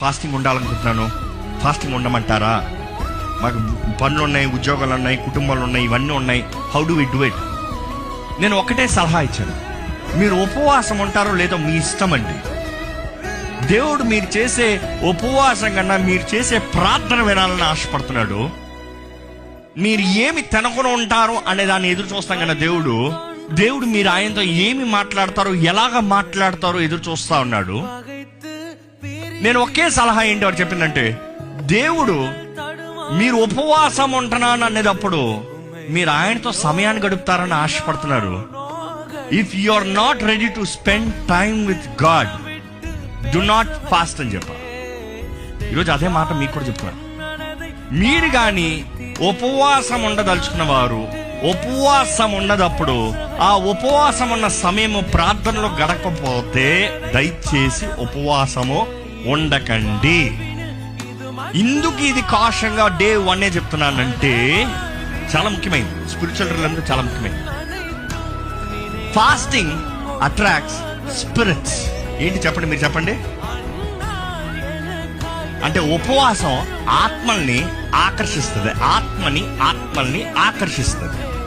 Fasting ఉండాలనుకుంటున్నాను. Fasting ఉండమంటారా? మాకు పనులు ఉన్నాయి ఉద్యోగాలు ఉన్నాయి కుటుంబాలు ఉన్నాయి ఇవన్నీ ఉన్నాయి. How do we do it నేను ఒకటే సలహా ఇచ్చాను. మీరు ఉపవాసం ఉంటారో లేదో మీ ఇష్టం అండి. దేవుడు మీరు చేసే ఉపవాసం కన్నా మీరు చేసే ప్రార్థన వినాలని ఆశపడుతున్నాడు. మీరు ఏమి తినకుండా ఉంటారు అనే దాన్ని ఎదురు చూస్తాం కన్నా దేవుడు. దేవుడు మీరు ఆయనతో ఏమి మాట్లాడతారో ఎలాగ మాట్లాడతారో ఎదురు చూస్తా ఉన్నాడు. నేను ఒకే సలహా ఏంటి వారు చెప్పిందంటే దేవుడు మీరు ఉపవాసం ఉంటున్నాను అనేటప్పుడు మీరు ఆయనతో సమయాన్ని గడుపుతారని ఆశపడుతున్నారు. If you are not ready to spend time with God do not fast అని చెప్పారు. ఈరోజు అదే మాట మీకు కూడా చెప్తున్నారు మీరు కానీ ఉపవాసం ఉండదలుచుకున్న వారు ఉపవాసం ఉన్నదప్పుడు ఆ ఉపవాసం ఉన్న సమయము ప్రార్థనలో గడకపోతే దయచేసి ఉపవాసము ఉండకండి. ఇందుకు ఇది కాషంగా డే వన్ చెప్తున్నానంటే చాలా ముఖ్యమైనది స్పిరిచువల్ రిలంలో చాలా ముఖ్యమైనది ఫాస్టింగ్ అట్రాక్ట్స్ స్పిరిట్స్ ఏంటి చెప్పండి మీరు చెప్పండి? అంటే ఉపవాసం ఆత్మల్ని ఆకర్షిస్తుంది. ఆత్మని ఆత్మల్ని ఆకర్షిస్తుంది.